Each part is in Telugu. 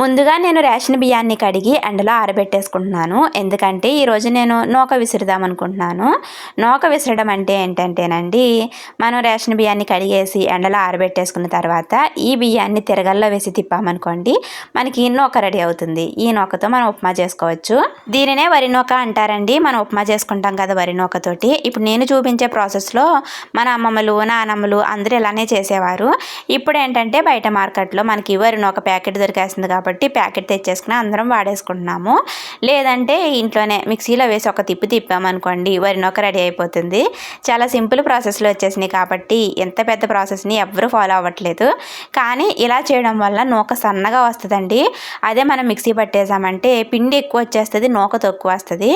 ముందుగా నేను రేషన్ బియ్యాన్ని కడిగి ఎండలో ఆరబెట్టేసుకుంటున్నాను. ఎందుకంటే ఈరోజు నేను నూక విసురుదాం అనుకుంటున్నాను. నూక విసరడం అంటే ఏంటంటేనండి మనం రేషన్ బియ్యాన్ని కడిగేసి ఎండలో ఆరబెట్టేసుకున్న తర్వాత ఈ బియ్యాన్ని తిరగల్లో వేసి తిప్పామనుకోండి మనకి నూక రెడీ అవుతుంది. ఈ నూకతో మనం ఉప్మా చేసుకోవచ్చు. దీనినే వరి నూక అంటారండి. మనం ఉప్మా చేసుకుంటాం కదా వరి నూకతోటి. ఇప్పుడు నేను చూపించే ప్రాసెస్లో మన అమ్మమ్మలు నానమ్మలు అందరూ ఇలానే చేసేవారు. ఇప్పుడు ఏంటంటే బయట మార్కెట్లో మనకి వరి నూక ప్యాకెట్ దొరికేస్తుంది కాబట్టి కాబట్టి ప్యాకెట్ తెచ్చేసుకుని అందరం వాడేసుకుంటున్నాము. లేదంటే ఇంట్లోనే మిక్సీలో వేసి ఒక తిప్పి తిప్పామనుకోండి వరినొక రెడీ అయిపోతుంది. చాలా సింపుల్ ప్రాసెస్లో వచ్చేసినాయి కాబట్టి ఎంత పెద్ద ప్రాసెస్ని ఎవ్వరూ ఫాలో అవ్వట్లేదు. కానీ ఇలా చేయడం వల్ల నూక సన్నగా వస్తుందండి. అదే మనం మిక్సీ పట్టేసామంటే పిండి ఎక్కువ వచ్చేస్తుంది నూక తక్కువ వస్తుంది.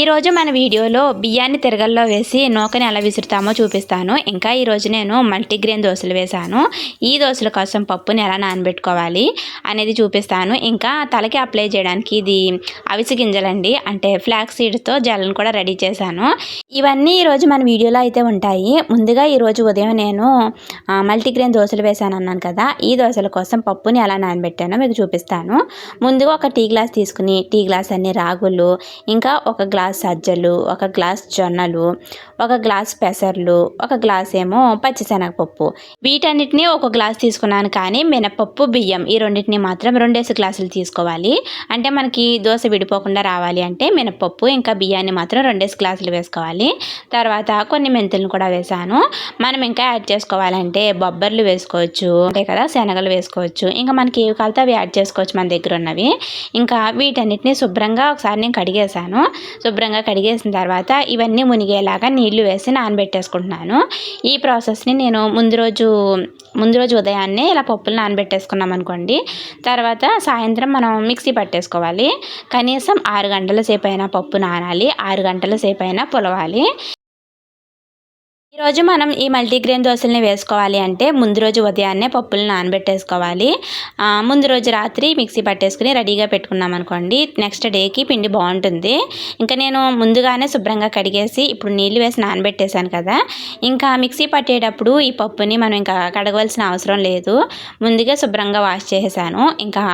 ఈరోజు మన వీడియోలో బియ్యాన్ని తిరగల్లో వేసి నూకని ఎలా విసురుతామో చూపిస్తాను. ఇంకా ఈరోజు నేను మల్టీగ్రెయిన్ దోశలు వేశాను. ఈ దోశల కోసం పప్పుని ఎలా నానబెట్టుకోవాలి అనేది చూపిస్తాను. ఇంకా తలకి అప్లై చేయడానికి ఇది అవిసి గింజలండి. అంటే ఫ్లాక్ సీడ్తో జెల్ని కూడా రెడీ చేశాను. ఇవన్నీ ఈరోజు మన వీడియోలో అయితే ఉంటాయి. ముందుగా ఈరోజు ఉదయం నేను మల్టీగ్రెయిన్ దోశలు వేశాను అన్నాను కదా. ఈ దోశల కోసం పప్పుని ఎలా నానబెట్టానో మీకు చూపిస్తాను. ముందుగా ఒక టీ గ్లాస్ తీసుకుని టీ గ్లాస్ అన్ని రాగులు ఇంకా ఒక గ్లాస్ సజ్జలు ఒక గ్లాస్ జొన్నలు ఒక గ్లాస్ పెసర్లు ఒక గ్లాస్ ఏమో పచ్చిశనగపప్పు. వీటన్నిటిని ఒక గ్లాస్ తీసుకున్నాను కానీ మినపప్పు బియ్యం ఈ రెండింటిని మాత్రం డేస్ గ్లాసులు తీసుకోవాలి. అంటే మనకి దోశ విడిపోకుండా రావాలి అంటే మినపప్పు ఇంకా బియ్యాన్ని మాత్రం రెండేసి గ్లాసులు వేసుకోవాలి. తర్వాత కొన్ని మెంతులను కూడా వేసాను. మనం ఇంకా యాడ్ చేసుకోవాలంటే బొబ్బర్లు వేసుకోవచ్చు. అంటే కదా శనగలు వేసుకోవచ్చు. ఇంకా మనకి ఏవి కాలితే అవి యాడ్ చేసుకోవచ్చు మన దగ్గర ఉన్నవి. ఇంకా వీటన్నిటిని శుభ్రంగా ఒకసారి నేను కడిగేసాను శుభ్రంగా కడిగేసిన తర్వాత ఇవన్నీ మునిగేలాగా నీళ్ళు వేసి నానబెట్టేసుకుంటున్నాను. ఈ ప్రాసెస్ని నేను ముందు రోజు ముందు రోజు ఉదయాన్నే ఇలా పప్పులు నానబెట్టేసుకున్నాం అనుకోండి. తర్వాత సాయంత్రం మనం మిక్సీ పట్టేసుకోవాలి. కనీసం ఆరు గంటల సేపు అయినా పప్పు నానాలి ఆరు గంటల సేపు అయినా పులవాలి. ఈరోజు మనం ఈ మల్టీగ్రెయిన్ దోశల్ని వేసుకోవాలి అంటే ముందు రోజు ఉదయాన్నే పప్పులు నానబెట్టేసుకోవాలి. ముందు రోజు రాత్రి మిక్సీ పట్టేసుకుని రెడీగా పెట్టుకున్నాం అనుకోండి. నెక్స్ట్ డేకి పిండి బాగుంటుంది. ఇంకా నేను ముందుగానే శుభ్రంగా కడిగేసి ఇప్పుడు నీళ్ళు వేసి నానబెట్టేశాను కదా. ఇంకా మిక్సీ పట్టేటప్పుడు ఈ పప్పుని మనం ఇంకా కడగవలసిన అవసరం లేదు. ముందుగా శుభ్రంగా వాష్ చేసేసాను. ఇంకా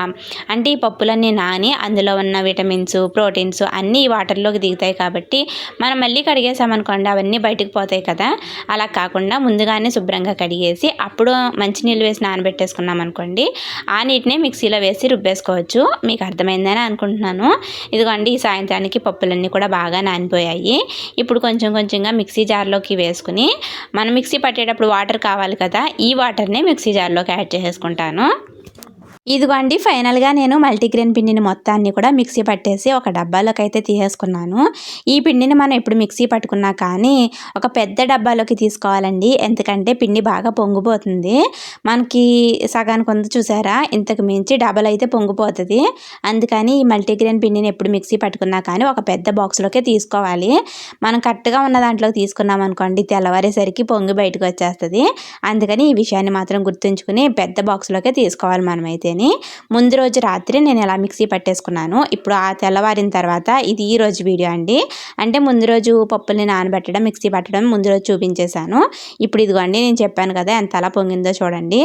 అంటే ఈ పప్పులన్నీ నాని అందులో ఉన్న విటమిన్స్ ప్రోటీన్స్ అన్నీ ఈ వాటర్లోకి దిగుతాయి కాబట్టి మనం మళ్ళీ కడిగేసామనుకోండి అవన్నీ బయటకు పోతాయి కదా. అలా కాకుండా ముందుగానే శుభ్రంగా కడిగేసి అప్పుడు మంచినీళ్ళు వేసి నానబెట్టేసుకున్నాం అనుకోండి. ఆ నీటిని మిక్సీలో వేసి రుబ్బేసుకోవచ్చు. మీకు అర్థమైందని అనుకుంటున్నాను. ఇదిగోండి ఈ సాయంత్రానికి పప్పులన్నీ కూడా బాగా నానిపోయాయి. ఇప్పుడు కొంచెం కొంచెంగా మిక్సీ జార్లోకి వేసుకుని మనం మిక్సీ పట్టేటప్పుడు వాటర్ కావాలి కదా ఈ వాటర్నే మిక్సీ జార్లోకి యాడ్ చేసేసుకుంటాను. ఇదిగోండి ఫైనల్గా నేను మల్టీగ్రెయిన్ పిండిని మొత్తాన్ని కూడా మిక్సీ పట్టేసి ఒక డబ్బాలోకి అయితే తీసేసుకున్నాను. ఈ పిండిని మనం ఎప్పుడు మిక్సీ పట్టుకున్నా కానీ ఒక పెద్ద డబ్బాలోకి తీసుకోవాలండి. ఎందుకంటే పిండి బాగా పొంగిపోతుంది. మనకి సగానికి కొంత చూసారా? ఇంతకు మించి డబ్బలు అయితే పొంగిపోతుంది. అందుకని ఈ మల్టీగ్రెయిన్ పిండిని ఎప్పుడు మిక్సీ పట్టుకున్నా కానీ ఒక పెద్ద బాక్స్లోకే తీసుకోవాలి. మనం కరెక్ట్గా ఉన్న దాంట్లోకి తీసుకున్నాం అనుకోండి తెల్లవారేసరికి పొంగి బయటకు వచ్చేస్తుంది. అందుకని ఈ విషయాన్ని మాత్రం గుర్తుంచుకుని పెద్ద బాక్స్లోకే తీసుకోవాలి మనమైతే. మనమైతేని ముందు రోజు రాత్రి నేను ఇలా మిక్సీ పట్టేసుకున్నాను ఇప్పుడు ఆ తెల్లవారిన తర్వాత ఇది ఈ రోజు వీడియో అండి. అంటే ముందు రోజు పప్పుల్ని నానబెట్టడం మిక్సీ పట్టడం ముందు రోజు చూపించేశాను. ఇప్పుడు ఇదిగోండి నేను చెప్పాను కదా ఎంత అలా పొంగిందో చూడండి.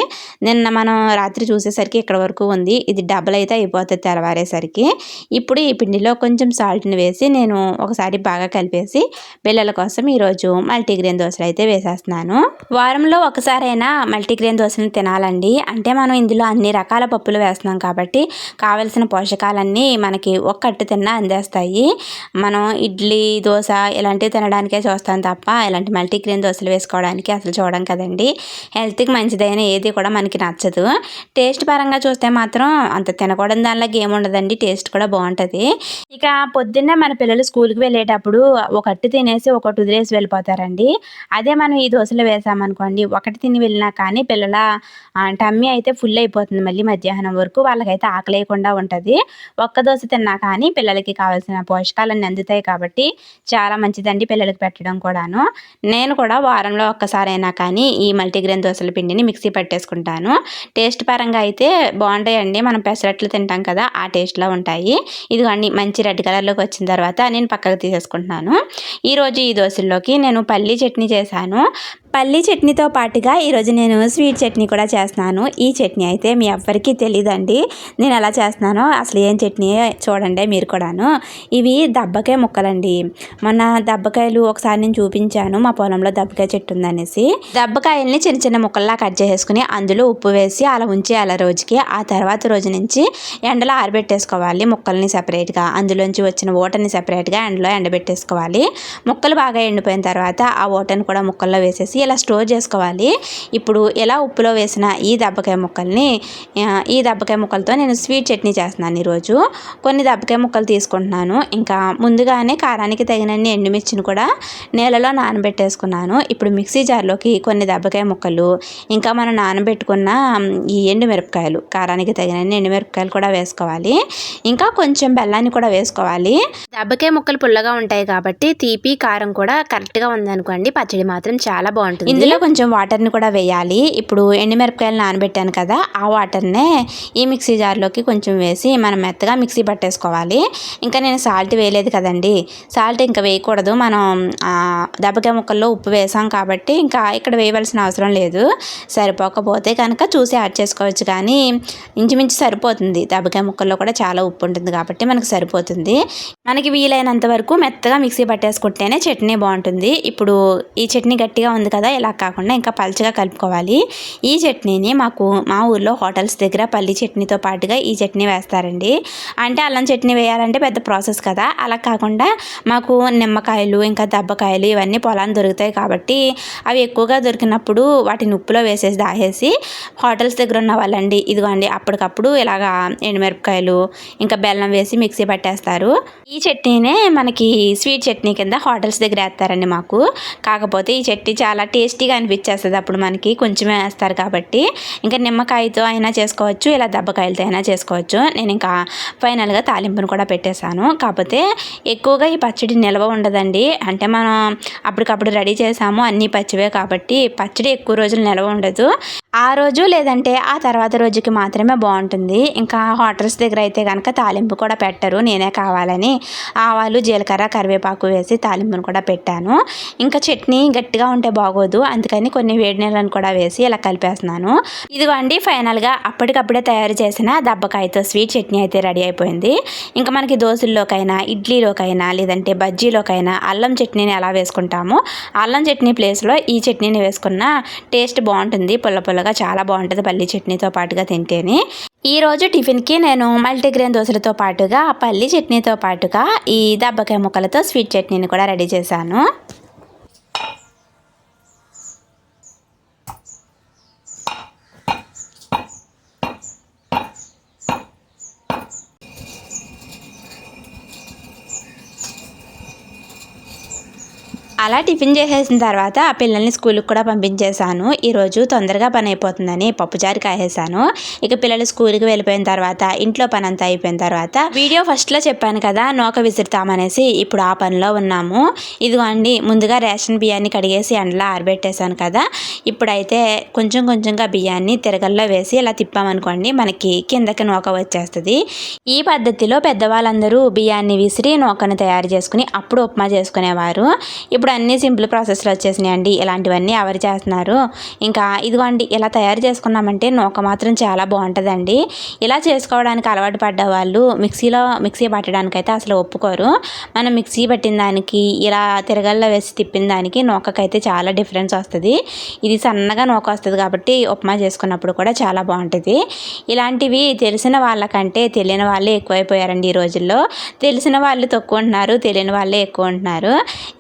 నిన్న మనం రాత్రి చూసేసరికి ఇక్కడ వరకు ఉంది. ఇది డబల్ అయితే అయిపోతుంది తెల్లవారేసరికి. ఇప్పుడు ఈ పిండిలో కొంచెం సాల్ట్ని వేసి నేను ఒకసారి బాగా కలిపేసి పిల్లల కోసం ఈరోజు మల్టీగ్రెయిన్ దోశలు అయితే వేసేస్తున్నాను. వారంలో ఒకసారైనా మల్టీగ్రెయిన్ దోశలు తినాలండి. అంటే మనం ఇందులో అన్ని రకాల పప్పులు వేస్తున్నాం కాబట్టి కావలసిన పోషకాలన్నీ మనకి ఒక్కట్టు తిన్నా అందేస్తాయి. మనం ఇడ్లీ దోశ ఇలాంటివి తినడానికే చూస్తాం తప్ప ఇలాంటి మల్టీగ్రెయిన్ దోశలు వేసుకోవడానికి అసలు చూడం కదండి. హెల్త్కి మంచిదైన ఏది కూడా మనకి నచ్చదు. టేస్ట్ పరంగా చూస్తే మాత్రం అంత తినకూడదు దానిలో ఏముండదండి టేస్ట్ కూడా బాగుంటుంది. ఇక పొద్దున్నే మన పిల్లలు స్కూల్కి వెళ్ళేటప్పుడు ఒకటి తినేసి ఒకటి వదిలేసి వెళ్ళిపోతారండి. అదే మనం ఈ దోశలు వేసామనుకోండి ఒకటి తిని వెళ్ళినా కానీ పిల్లల టమ్మీ అయితే ఫుల్ అయిపోతుంది మళ్ళీ మధ్య మధ్యాహ్నం వరకు వాళ్ళకైతే ఆకలేయకుండా ఉంటుంది. ఒక్క దోశ తిన్నా కానీ పిల్లలకి కావాల్సిన పోషకాలన్నీ అందుతాయి కాబట్టి చాలా మంచిదండి పిల్లలకి పెట్టడం కూడాను. నేను కూడా వారంలో ఒక్కసారైనా కానీ ఈ మల్టీగ్రెయిన్ దోశల పిండిని మిక్సీ పట్టేసుకుంటాను. టేస్ట్ పరంగా అయితే బాగుంటాయండి. మనం పెసరట్లు తింటాం కదా ఆ టేస్ట్లో ఉంటాయి. ఇదిగోండి మంచి రెడ్ కలర్లోకి వచ్చిన తర్వాత నేను పక్కకు తీసేసుకుంటున్నాను. ఈరోజు ఈ దోశల్లోకి నేను పల్లీ చట్నీ చేశాను. పల్లీ చట్నీతో పాటుగా ఈరోజు నేను స్వీట్ చట్నీ కూడా చేస్తున్నాను. ఈ చట్నీ అయితే మీ ఎవ్వరికీ తెలియదండి నేను ఎలా చేస్తున్నానో అసలు ఏం చట్నీ చూడండి మీరు కూడాను. ఇవి దబ్బకాయ ముక్కలండి. మొన్న దబ్బకాయలు ఒకసారి నేను చూపించాను. మా పొలంలో దబ్బకాయ చెట్టు ఉందనేసి. దబ్బకాయల్ని చిన్న చిన్న ముక్కల్లా కట్ చేసుకుని అందులో ఉప్పు వేసి అలా ఉంచేయాలి రోజుకి. ఆ తర్వాత రోజు నుంచి ఎండలో ఆరబెట్టేసుకోవాలి ముక్కల్ని సపరేట్గా. అందులోంచి వచ్చిన ఓటని సపరేట్గా ఎండలో ఎండబెట్టేసుకోవాలి. ముక్కలు బాగా ఎండిపోయిన తర్వాత ఆ ఓటని కూడా ముక్కల్లో వేసేసి ఇలా స్టోర్ చేసుకోవాలి? ఇప్పుడు ఎలా ఉప్పులో వేసిన ఈ దెబ్బకాయ ముక్కల్ని ఈ దెబ్బకాయ ముక్కలతో నేను స్వీట్ చట్నీ చేస్తున్నాను ఈరోజు. కొన్ని దెబ్బకాయ ముక్కలు తీసుకుంటున్నాను. ఇంకా ముందుగానే కారానికి తగినన్ని ఎండుమిర్చిని కూడా నేలలో నానబెట్టేసుకున్నాను. ఇప్పుడు మిక్సీ జార్లోకి కొన్ని దెబ్బకాయ ముక్కలు ఇంకా మనం నానబెట్టుకున్న ఈ ఎండుమిరపకాయలు కారానికి తగినన్ని ఎండుమిరపకాయలు కూడా వేసుకోవాలి. ఇంకా కొంచెం బెల్లాన్ని కూడా వేసుకోవాలి. దెబ్బకాయ ముక్కలు పుల్లగా ఉంటాయి కాబట్టి తీపి కారం కూడా కరెక్ట్గా ఉందనుకోండి. పచ్చడి మాత్రం చాలా బాగుంది బాగుంటుంది. ఇందులో కొంచెం వాటర్ని కూడా వేయాలి. ఇప్పుడు ఎండుమిరపకాయలు నానబెట్టాను కదా ఆ వాటర్నే ఈ మిక్సీ జార్లోకి కొంచెం వేసి మనం మెత్తగా మిక్సీ పట్టేసుకోవాలి. ఇంకా నేను సాల్ట్ వేయలేదు కదండి. సాల్ట్ ఇంకా వేయకూడదు. మనం దెబ్బకాయ ముక్కల్లో ఉప్పు వేసాం కాబట్టి ఇంకా ఇక్కడ వేయవలసిన అవసరం లేదు. సరిపోకపోతే కనుక చూసి యాడ్ చేసుకోవచ్చు. కానీ ఇంచుమించు సరిపోతుంది. దెబ్బకాయ ముక్కల్లో కూడా చాలా ఉప్పు ఉంటుంది కాబట్టి మనకు సరిపోతుంది. మనకి వీలైనంత వరకు మెత్తగా మిక్సీ పట్టేసుకుంటేనే చట్నీ బాగుంటుంది. ఇప్పుడు ఈ చట్నీ గట్టిగా ఉంది కదా ఇలా కాకుండా ఇంకా పలుచగా కలుపుకోవాలి. ఈ చట్నీని మాకు మా ఊర్లో హోటల్స్ దగ్గర పల్లి చట్నీతో పాటుగా ఈ చట్నీ వేస్తారండి. అంటే అల్లం చట్నీ వేయాలంటే పెద్ద ప్రాసెస్ కదా. అలా కాకుండా మాకు నిమ్మకాయలు ఇంకా దెబ్బకాయలు ఇవన్నీ పొలాన్ని దొరుకుతాయి కాబట్టి అవి ఎక్కువగా దొరికినప్పుడు వాటిని ఉప్పులో వేసేసి దాహేసి హోటల్స్ దగ్గర ఉన్న వాళ్ళండి ఇదిగోండి అప్పటికప్పుడు ఇలాగా ఎండుమిరపకాయలు ఇంకా బెల్లం వేసి మిక్సీ పట్టేస్తారు. ఈ చట్నీనే మనకి స్వీట్ చట్నీ కింద హోటల్స్ దగ్గర వేస్తారండి మాకు. కాకపోతే ఈ చట్నీ చాలా టేస్టీగా అనిపించేస్తుంది. అప్పుడు మనకి కొంచెమే వేస్తారు కాబట్టి. ఇంకా నిమ్మకాయతో అయినా చేసుకోవచ్చు ఇలా దెబ్బకాయలతో అయినా చేసుకోవచ్చు. నేను ఇంకా ఫైనల్గా తాలింపును కూడా పెట్టేశాను. కాకపోతే ఎక్కువగా ఈ పచ్చడి నిల్వ ఉండదండి. అంటే మనం అప్పటికప్పుడు రెడీ చేసాము అన్నీ పచ్చివే కాబట్టి పచ్చడి ఎక్కువ రోజులు నిల్వ ఉండదు. ఆ రోజు లేదంటే ఆ తర్వాత రోజుకి మాత్రమే బాగుంటుంది. ఇంకా హోటల్స్ దగ్గర అయితే కనుక తాలింపు కూడా పెట్టరు నేనే కావాలని. ఆవాలు జీలకర్ర కరివేపాకు వేసి తాలింపును కూడా పెట్టాను. ఇంకా చట్నీ గట్టిగా ఉంటే బాగోదు అందుకని కొన్ని వేడి నీళ్ళని కూడా వేసి ఇలా కలిపేస్తున్నాను. ఇదిగోండి ఫైనల్గా అప్పటికప్పుడే తయారు చేసిన దబ్బకాయతో స్వీట్ చట్నీ అయితే రెడీ అయిపోయింది. ఇంకా మనకి దోశల్లోకైనా ఇడ్లీలోకైనా లేదంటే బజ్జీలోకైనా అల్లం చట్నీని ఎలా వేసుకుంటామో అల్లం చట్నీ ప్లేస్లో ఈ చట్నీని వేసుకున్న టేస్ట్ బాగుంటుంది. పుల్ల పుల్లగా చాలా బాగుంటుంది పల్లి చట్నీతో పాటుగా తింటేనే. ఈరోజు టిఫిన్కి నేను మల్టీగ్రెయిన్ దోశలతో పాటుగా పల్లి చట్నీతో పాటుగా ఈ దబ్బకాయ ముక్కలతో స్వీట్ చట్నీని కూడా రెడీ చేశాను. అలా టిఫిన్ చేసేసిన తర్వాత ఆ పిల్లల్ని స్కూల్కి కూడా పంపించేశాను. ఈరోజు తొందరగా పని అయిపోతుందని పప్పుచారు కాసేసాను ఇక పిల్లలు స్కూల్కి వెళ్ళిపోయిన తర్వాత ఇంట్లో పని అంతా అయిపోయిన తర్వాత వీడియో ఫస్ట్లో చెప్పాను కదా నోక విసురుతామనేసి ఇప్పుడు ఆ పనిలో ఉన్నాము. ఇదిగోండి ముందుగా రేషన్ బియ్యాన్ని కడిగేసి ఎండలో ఆరబెట్టేశాను కదా. ఇప్పుడైతే కొంచెం కొంచెంగా బియ్యాన్ని తిరగల్లో వేసి ఇలా తిప్పామనుకోండి మనకి కిందకి నూక వచ్చేస్తుంది. ఈ పద్ధతిలో పెద్దవాళ్ళందరూ బియ్యాన్ని విసిరి నూకను తయారు చేసుకుని అప్పుడు ఉప్మా చేసుకునేవారు. ఇప్పుడు అన్నీ సింపుల్ ప్రాసెస్లో వచ్చేసినాయండి. ఇలాంటివన్నీ ఎవరు చేస్తున్నారు? ఇంకా ఇదిగోండి ఇలా తయారు చేసుకున్నామంటే నూక మాత్రం చాలా బాగుంటుందండి. ఇలా చేసుకోవడానికి అలవాటు పడ్డ వాళ్ళు మిక్సీలో మిక్సీ పట్టడానికైతే అసలు ఒప్పుకోరు. మనం మిక్సీ పట్టిన దానికి ఇలా తిరగల్లో వేసి తిప్పిన దానికి నూకకైతే చాలా డిఫరెన్స్ వస్తుంది. ఇది సన్నగా నూక వస్తుంది కాబట్టి ఉప్మా చేసుకున్నప్పుడు కూడా చాలా బాగుంటుంది. ఇలాంటివి తెలిసిన వాళ్ళకంటే తెలియని వాళ్ళే ఎక్కువైపోయారండి ఈ రోజుల్లో. తెలిసిన వాళ్ళు తక్కువ ఉంటున్నారు తెలియని వాళ్ళే ఎక్కువ ఉంటున్నారు.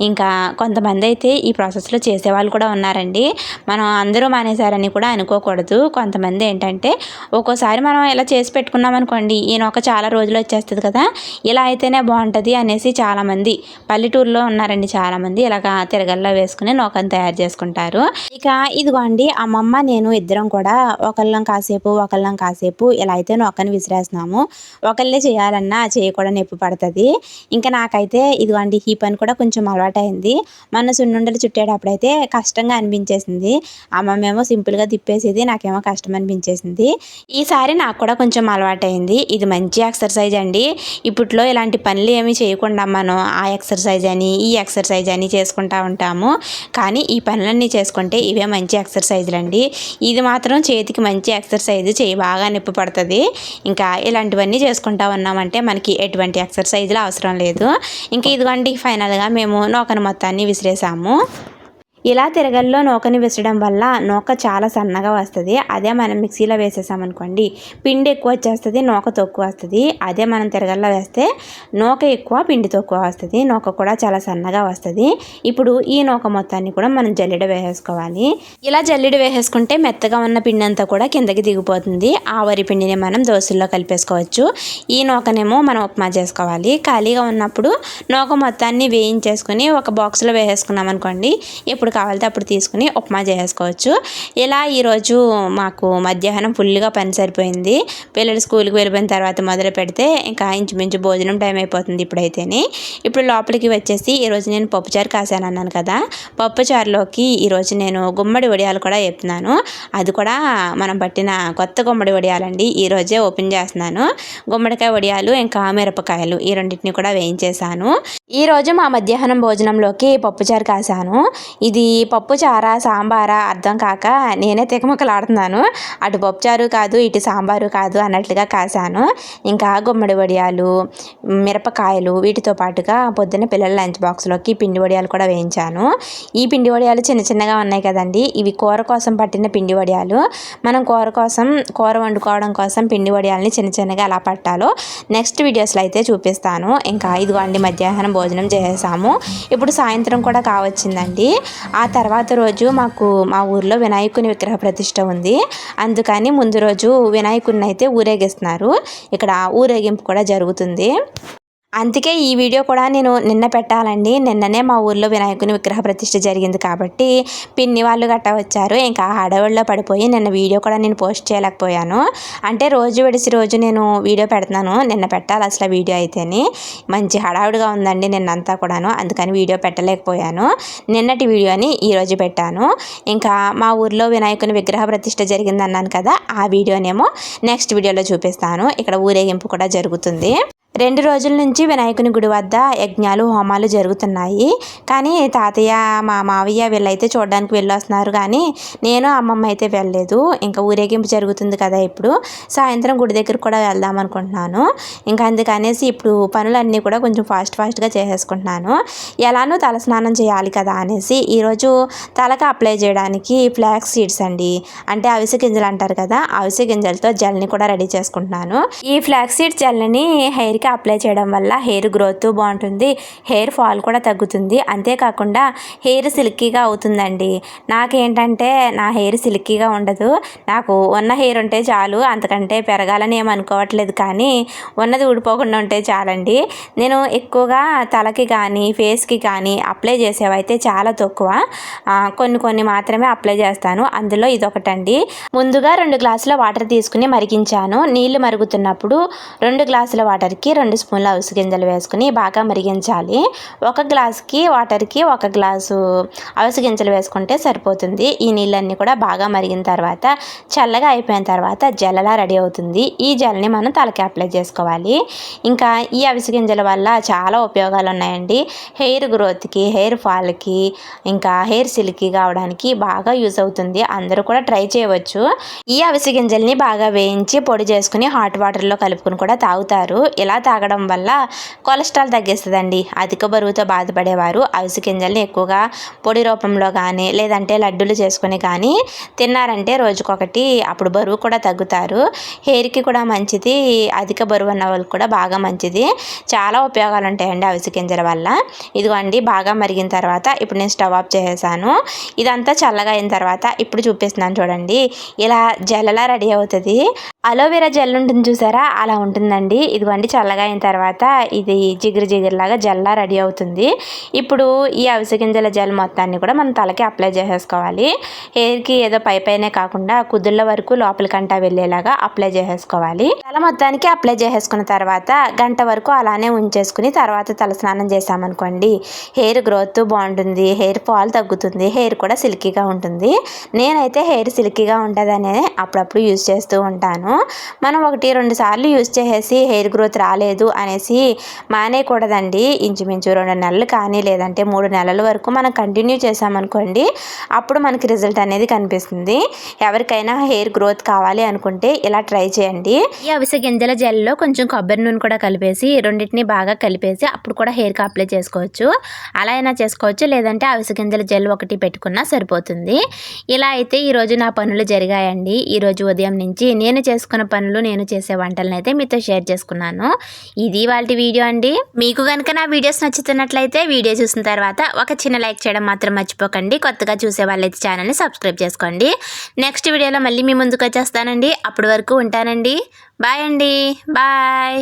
ఇంకా కొంతమంది అయితే ఈ ప్రాసెస్లో చేసేవాళ్ళు కూడా ఉన్నారండి. మనం అందరూ మానేశారని కూడా అనుకోకూడదు. కొంతమంది ఏంటంటే ఒక్కోసారి మనం ఇలా చేసి పెట్టుకున్నాం అనుకోండి ఒక చాలా రోజులు వచ్చేస్తుంది కదా ఇలా అయితేనే బాగుంటుంది అనేసి చాలామంది పల్లెటూరులో ఉన్నారండి చాలామంది ఇలాగ తిరగల్లో వేసుకుని నూకను తయారు చేసుకుంటారు. ఇక ఇదిగోండి అమ్మమ్మ నేను ఇద్దరం కూడా ఒకళ్ళం కాసేపు ఒకళ్ళం కాసేపు ఇలా అయితే నొక్కని విసిరేస్తున్నాము. ఒకళ్ళే చేయాలన్నా చేయకూడని నొప్పి పడుతుంది. ఇంకా నాకైతే ఇదిగోండి ఈ పని కూడా కొంచెం అలవాటైంది. మన సున్నుండలు చుట్టేటప్పుడైతే కష్టంగా అనిపించేసింది. అమ్మమ్మేమో సింపుల్గా తిప్పేసేది నాకేమో కష్టం అనిపించేసింది. ఈసారి నాకు కూడా కొంచెం అలవాటైంది ఇది మంచి ఎక్సర్సైజ్ అండి. ఇప్పట్లో ఇలాంటి పనులు ఏమీ చేయకుండా మనం ఆ ఎక్సర్సైజ్ అని ఈ ఎక్సర్సైజ్ అని చేసుకుంటా ఉంటాము. కానీ ఈ పనులన్నీ చేసుకుంటే ఇవే మంచి ఎక్సర్సైజ్లు అండి. ఇది మాత్రం చేతికి మంచి ఎక్సర్సైజ్ చేయి బాగా నొప్పి పడుతుంది. ఇంకా ఇలాంటివన్నీ చేసుకుంటా ఉన్నామంటే మనకి ఎటువంటి ఎక్సర్సైజ్లు అవసరం లేదు. ఇంకా ఇదిగోండి ఫైనల్గా మేము నూకను మొత్తాన్ని విసిరేసాము. ఇలా తిరగల్లో నూకని విసరడం వల్ల నూక చాలా సన్నగా వస్తుంది. అదే మనం మిక్సీలో వేసేసామనుకోండి పిండి ఎక్కువ వచ్చేస్తుంది నూక తక్కువ వస్తుంది. అదే మనం తిరగల్లో వేస్తే నూక ఎక్కువ పిండి తక్కువ వస్తుంది నూక కూడా చాలా సన్నగా వస్తుంది. ఇప్పుడు ఈ నూక మొత్తాన్ని కూడా మనం జల్లెడ వేసేసుకోవాలి. ఇలా జల్లెడ వేసేసుకుంటే మెత్తగా ఉన్న పిండి అంతా కూడా కిందకి దిగిపోతుంది. ఆ వరి పిండిని మనం దోశల్లో కలిపేసుకోవచ్చు. ఈ నూకనేమో మనం ఉప్మా చేసుకోవాలి. ఖాళీగా ఉన్నప్పుడు నూక మొత్తాన్ని వేయించేసుకుని ఒక బాక్స్లో వేసేసుకున్నాం అనుకోండి ఇప్పుడు కావాలితే అప్పుడు తీసుకుని ఉప్మా చేసుకోవచ్చు. ఇలా ఈరోజు మాకు మధ్యాహ్నం ఫుల్గా పని సరిపోయింది. పిల్లలు స్కూల్కి వెళ్ళిపోయిన తర్వాత మొదలు పెడితే ఇంకా ఇంచుమించు భోజనం టైం అయిపోతుంది ఇప్పుడైతేనే. ఇప్పుడు లోపలికి వచ్చేసి ఈరోజు నేను పప్పుచారు కాసాను అన్నాను కదా. పప్పుచారులోకి ఈరోజు నేను గుమ్మడి వడియాలు కూడా చెప్తున్నాను అది కూడా మనం పట్టిన కొత్త గుమ్మడి వడియాలండి. ఈరోజే ఓపెన్ చేస్తున్నాను. గుమ్మడికాయ వడియాలు ఇంకా మిరపకాయలు ఈ రెండింటిని కూడా వేయించేశాను. ఈరోజు మా మధ్యాహ్నం భోజనంలోకి పప్పుచారు కాసాను ఇది ఈ పప్పు చారా సాంబారా అర్థం కాక నేనే తికమకలాడుతున్నాను అటు పప్పు చారు కాదు ఇటు సాంబారు కాదు అన్నట్లుగా కాసాను ఇంకా గుమ్మడి వడియాలు మిరపకాయలు వీటితో పాటుగా పొద్దున్న పిల్లల లంచ్ బాక్స్లోకి పిండి వడియాలు కూడా వేయించాను. ఈ పిండి వడియాలు చిన్న చిన్నగా ఉన్నాయి కదండి ఇవి కూర కోసం పట్టిన పిండి వడియాలు. మనం కూర కోసం కూర వండుకోవడం కోసం పిండి వడియాలని చిన్న చిన్నగా ఎలా పట్టాలో నెక్స్ట్ వీడియోస్లో అయితే చూపిస్తాను. ఇంకా ఇదిగోండి మధ్యాహ్నం భోజనం చేసేసాము. ఇప్పుడు సాయంత్రం కూడా కావచ్చిందండి. ఆ తర్వాత రోజు మాకు మా ఊర్లో వినాయకుని విగ్రహ ప్రతిష్ట ఉంది. అందుకని ముందు రోజు వినాయకుడిని అయితే ఊరేగిస్తున్నారు. ఇక్కడ ఊరేగింపు కూడా జరుగుతుంది. అందుకే ఈ వీడియో కూడా నేను నిన్న పెట్టాలండి. నిన్ననే మా ఊర్లో వినాయకుని విగ్రహ ప్రతిష్ఠ జరిగింది కాబట్టి పిన్ని వాళ్ళు గట్టా వచ్చారు. ఇంకా హడావుడిలో పడిపోయి నిన్న వీడియో కూడా నేను పోస్ట్ చేయలేకపోయాను. అంటే రోజు విడిసి రోజు నేను వీడియో పెడుతున్నాను. నిన్న పెట్టాలి అసలు వీడియో అయితేనే. మంచి హడావుడిగా ఉందండి నిన్నంతా కూడాను. అందుకని వీడియో పెట్టలేకపోయాను. నిన్నటి వీడియోని ఈరోజు పెట్టాను. ఇంకా మా ఊర్లో వినాయకుని విగ్రహ ప్రతిష్ఠ జరిగింది అన్నాను కదా ఆ వీడియోనేమో నెక్స్ట్ వీడియోలో చూపిస్తాను. ఇక్కడ ఊరేగింపు కూడా జరుగుతుంది. రెండు రోజుల నుంచి వినాయకుని గుడి వద్ద యజ్ఞాలు హోమాలు జరుగుతున్నాయి. కానీ తాతయ్య మా మావయ్య వీళ్ళైతే చూడడానికి వెళ్ళొస్తున్నారు. కానీ నేను అమ్మమ్మ అయితే వెళ్ళలేదు. ఇంకా ఊరేగింపు జరుగుతుంది కదా ఇప్పుడు. సాయంత్రం గుడి దగ్గర కూడా వెళ్దాం అనుకుంటున్నాను. ఇంకా అందుకనేసి ఇప్పుడు పనులన్నీ కూడా కొంచెం ఫాస్ట్ ఫాస్ట్గా చేసేసుకుంటున్నాను. ఎలానో తల స్నానం చేయాలి కదా అనేసి ఈరోజు తలకు అప్లై చేయడానికి ఫ్లాక్స్ సీడ్స్ అండి. అంటే అవిసె గింజలు అంటారు కదా అవిసె గింజలతో జెల్ని కూడా రెడీ చేసుకుంటున్నాను. ఈ ఫ్లాక్స్ సీడ్స్ జెల్ని హెయిర్కి అప్లై చేయడం వల్ల హెయిర్ గ్రోత్ బాగుంటుంది హెయిర్ ఫాల్ కూడా తగ్గుతుంది. అంతేకాకుండా హెయిర్ సిల్కీగా అవుతుందండి. నాకేంటంటే నా హెయిర్ సిల్కీగా ఉండదు. నాకు ఉన్న హెయిర్ ఉంటే చాలు అంతకంటే పెరగాలని ఏం అనుకోవట్లేదు కానీ ఉన్నది ఊడిపోకుండా ఉంటే చాలండి. నేను ఎక్కువగా తలకి కానీ ఫేస్కి కానీ అప్లై చేసేవైతే చాలా తక్కువ. కొన్ని కొన్ని మాత్రమే అప్లై చేస్తాను. అందులో ఇదొకటండి. ముందుగా రెండు గ్లాసుల వాటర్ తీసుకుని మరిగించాను. నీళ్ళు మరుగుతున్నప్పుడు రెండు గ్లాసుల వాటర్కి రెండు స్పూన్ల అవిసి గింజలు వేసుకుని బాగా మరిగించాలి. ఒక గ్లాస్కి వాటర్కి ఒక గ్లాసు అవిసి గింజలు వేసుకుంటే సరిపోతుంది. ఈ నీళ్ళన్నీ కూడా బాగా మరిగిన తర్వాత చల్లగా అయిపోయిన తర్వాత జల్లలా రెడీ అవుతుంది. ఈ జల్ని మనం తలకి అప్లై చేసుకోవాలి. ఇంకా ఈ అవిసి గింజల వల్ల చాలా ఉపయోగాలు ఉన్నాయండి. హెయిర్ గ్రోత్కి హెయిర్ ఫాల్కి ఇంకా హెయిర్ సిల్కీ కావడానికి బాగా యూజ్ అవుతుంది. అందరూ కూడా ట్రై చేయవచ్చు. ఈ అవిసి గింజల్ని బాగా వేయించి పొడి చేసుకుని హాట్ వాటర్లో కలుపుకొని కూడా తాగుతారు. ఇలా తాగడం వల్ల కొలెస్ట్రాల్ తగ్గిస్తుందండి. అధిక బరువుతో బాధపడేవారు. అవిసె గింజల్ని ఎక్కువగా పొడి రూపంలో కానీ లేదంటే లడ్డూలు చేసుకొని కానీ తిన్నారంటే రోజుకొకటి అప్పుడు బరువు కూడా తగ్గుతారు. హెయిర్కి కూడా మంచిది అధిక బరువు ఉన్న వాళ్ళకి కూడా బాగా మంచిది. చాలా ఉపయోగాలు ఉంటాయండి అవిసె గింజల వల్ల. ఇదిగోండి బాగా మరిగిన తర్వాత ఇప్పుడు నేను స్టవ్ ఆఫ్ చేసేసాను. ఇదంతా చల్లగా అయిన తర్వాత ఇప్పుడు చూపిస్తున్నాను చూడండి. ఇలా జల్లలా రెడీ అవుతుంది. అలోవెరా జెల్ ఉంటుంది చూసారా? అలా ఉంటుందండి. ఇదిగోండి చల్లగా అయిన తర్వాత ఇది జిగురు జిగురులాగా జెల్లా రెడీ అవుతుంది. ఇప్పుడు ఈ అవిసె గింజల జెల్ మొత్తాన్ని కూడా మనం తలకి అప్లై చేసేసుకోవాలి. హెయిర్కి ఏదో పై పైనే కాకుండా కుదుళ్ళ వరకు లోపలికంటా వెళ్ళేలాగా అప్లై చేసేసుకోవాలి. తల మొత్తానికి అప్లై చేసేసుకున్న తర్వాత గంట వరకు అలానే ఉంచేసుకుని తర్వాత తల స్నానం చేసామనుకోండి హెయిర్ గ్రోత్ బాగుంటుంది హెయిర్ ఫాల్ తగ్గుతుంది హెయిర్ కూడా సిల్కీగా ఉంటుంది. నేనైతే హెయిర్ సిల్కీగా ఉంటుందనే అప్పుడప్పుడు యూజ్ చేస్తూ ఉంటాను. మనం ఒకటి రెండు సార్లు యూజ్ చేసేసి హెయిర్ గ్రోత్ రాలేదు అనేసి మానేయకూడదండి. ఇంచుమించు రెండు నెలలు కానీ లేదంటే మూడు నెలల వరకు మనం కంటిన్యూ చేసామనుకోండి అప్పుడు మనకి రిజల్ట్ అనేది కనిపిస్తుంది. ఎవరికైనా హెయిర్ గ్రోత్ కావాలి అనుకుంటే ఇలా ట్రై చేయండి. ఈ అవిసె గింజల జెల్లో కొంచెం కొబ్బరి నూనె కూడా కలిపేసి రెండింటిని బాగా కలిపేసి అప్పుడు కూడా హెయిర్కి అప్లై చేసుకోవచ్చు. అలా అయినా చేసుకోవచ్చు లేదంటే అవిసె గింజల జెల్ ఒకటి పెట్టుకున్నా సరిపోతుంది. ఇలా అయితే ఈరోజు నా పనులు జరిగాయండి. ఈరోజు ఉదయం నుంచి నేను చేసుకున్న పనులు నేను చేసే వంటలను అయితే మీతో షేర్ చేసుకున్నాను. ఇది వాళ్ళ వీడియో అండి. మీకు కనుక నా వీడియోస్ నచ్చుతున్నట్లయితే వీడియో చూసిన తర్వాత ఒక చిన్న లైక్ చేయడం మాత్రం మర్చిపోకండి. కొత్తగా చూసే వాళ్ళైతే ఛానల్ని సబ్స్క్రైబ్ చేసుకోండి. నెక్స్ట్ వీడియోలో మళ్ళీ మీ ముందుకు వచ్చేస్తానండి. అప్పటి వరకు ఉంటానండి. బాయ్ అండి. బాయ్.